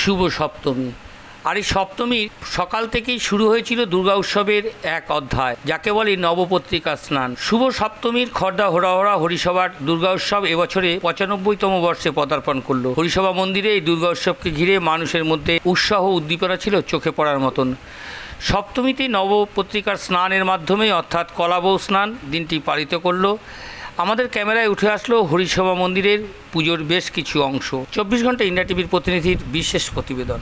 শুভ সপ্তমী। আর এই সপ্তমীর সকাল থেকেই শুরু হয়েছিল দুর্গা উৎসবের এক অধ্যায়, যাকে বলে নবপত্রিকা স্নান। শুভ সপ্তমীর খর্দা হোরাহোরা হরিসভার দুর্গা উৎসব এবছরে পঁচানব্বইতম বর্ষে পদার্পণ করল। হরিসভা মন্দিরে এই দুর্গা উৎসবকে ঘিরে মানুষের মধ্যে উৎসাহ উদ্দীপনা ছিল চোখে পড়ার মতন। সপ্তমীতে নবপত্রিকার স্নানের মাধ্যমে অর্থাৎ কলাবৌ স্নান দিনটি পালিত করল। আমাদের ক্যামেরায় উঠে আসলো হরিসভা মন্দিরের পুজোর বেশ কিছু অংশ। চব্বিশ ঘণ্টা ইন্ডিয়া টিভির প্রতিনিধির বিশেষ প্রতিবেদন।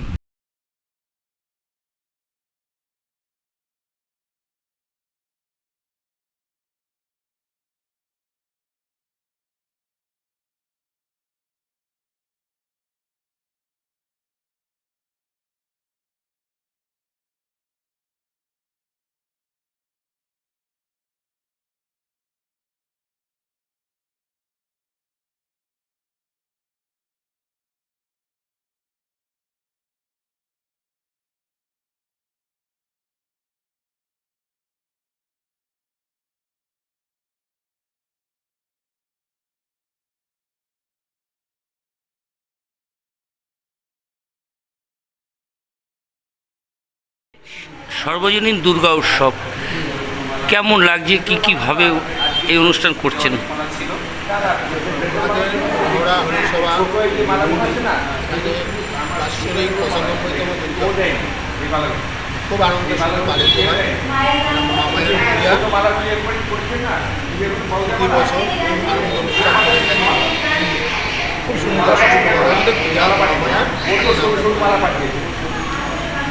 সর্বজনীন দুর্গা উৎসব, কেমন লাগছে, কি কীভাবে এই অনুষ্ঠান করছেন? দুর্গা খুব আমাদের আনন্দ করে খুব সুন্দর